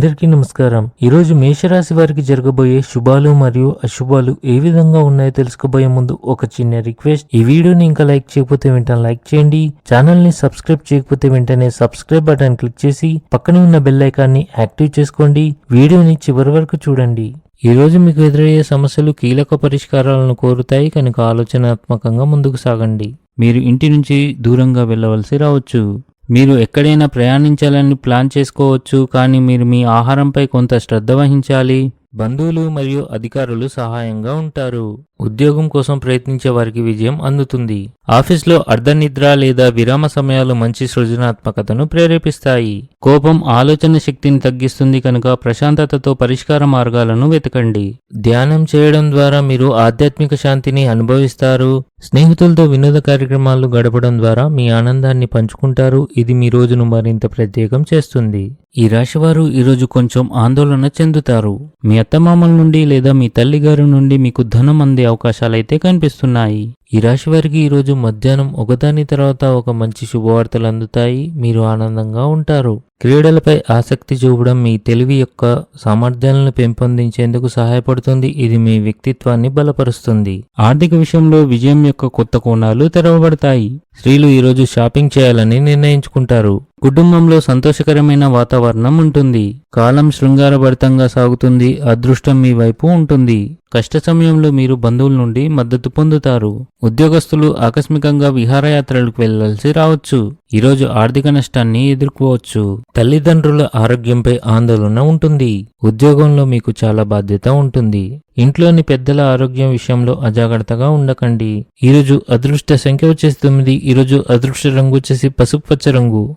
అందరికీ నమస్కారం. ఈరోజు మేషరాశి వారికి జరగబోయే శుభాలు మరియు అశుభాలు ఏ విధంగా ఉన్నాయో తెలుసుకోబోయే ముందు ఒక చిన్న రిక్వెస్ట్. ఈ వీడియోని ఇంకా లైక్ చేయకపోతే వెంటనే లైక్ చేయండి. ఛానల్ని సబ్స్క్రైబ్ చేయకపోతే వెంటనే సబ్స్క్రైబ్ బటన్ క్లిక్ చేసి పక్కనే ఉన్న బెల్ ఐకాన్ని యాక్టివ్ చేసుకోండి. వీడియోని చివరి వరకు చూడండి. ఈ రోజు మీకు ఎదురయ్యే సమస్యలు కీలక పరిష్కారాలను కోరుతాయి. కనుక ఆలోచనాత్మకంగా ముందుకు సాగండి. మీరు ఇంటి నుంచి దూరంగా వెళ్ళవలసి రావచ్చు. మీరు ఎక్కడైనా ప్రయాణించాలని ప్లాన్ చేసుకోవచ్చు కానీ మీరు మీ ఆహారంపై కొంత శ్రద్ధ వహించాలి. బంధువులు మరియు అధికారులు సహాయంగా ఉంటారు. ఉద్యోగం కోసం ప్రయత్నించే వారికి విజయం అందుతుంది. ఆఫీస్లో అర్ధనిద్ర లేదా విరామ సమయాలు మంచి సృజనాత్మకతను ప్రేరేపిస్తాయి. కోపం ఆలోచన శక్తిని తగ్గిస్తుంది కనుక ప్రశాంతతతో పరిష్కార మార్గాలను వెతకండి. ధ్యానం చేయడం ద్వారా మీరు ఆధ్యాత్మిక శాంతిని అనుభవిస్తారు. స్నేహితులతో వినోద కార్యక్రమాలు గడపడం ద్వారా మీ ఆనందాన్ని పంచుకుంటారు. ఇది మీ రోజును మరింత ప్రత్యేకం చేస్తుంది. ఈ రాశివారు ఈరోజు కొంచెం ఆందోళన చెందుతారు. మీ అత్తమామల నుండి లేదా మీ తల్లిగారి నుండి మీకు ధనం అందే అవకాశాలైతే కనిపిస్తున్నాయి. ఈ రాశి వారికి ఈరోజు మధ్యాహ్నం ఒకదాని తర్వాత ఒక మంచి శుభవార్తలు అందుతాయి. మీరు ఆనందంగా ఉంటారు. క్రీడలపై ఆసక్తి చూపడం మీ తెలివి యొక్క సామర్థ్యాలను పెంపొందించేందుకు సహాయపడుతుంది. ఇది మీ వ్యక్తిత్వాన్ని బలపరుస్తుంది. ఆర్థిక విషయంలో విజయం యొక్క కొత్త కోణాలు తెరవబడతాయి. స్త్రీలు ఈరోజు షాపింగ్ చేయాలని నిర్ణయించుకుంటారు. కుటుంబంలో సంతోషకరమైన వాతావరణం ఉంటుంది. కాలం శృంగారభరితంగా సాగుతుంది అదృష్టం మీ వైపు ఉంటుంది. కష్ట సమయంలో మీరు బంధువుల నుండి మద్దతు పొందుతారు. ఉద్యోగస్తులు ఆకస్మికంగా విహారయాత్రలకు వెళ్ళాల్సి రావచ్చు. ఈరోజు ఆర్థిక నష్టాన్ని ఎదుర్కోవచ్చు. తల్లిదండ్రుల ఆరోగ్యంపై ఆందోళన ఉంటుంది. ఉద్యోగంలో మీకు చాలా బాధ్యత ఉంటుంది. ఇంట్లోని పెద్దల ఆరోగ్యం విషయంలో అజాగ్రత్తగా ఉండకండి. ఈరోజు అదృష్ట సంఖ్య వచ్చేసి తొమ్మిది ఈరోజు అదృష్ట రంగు వచ్చేసి పసుపు పచ్చ రంగు.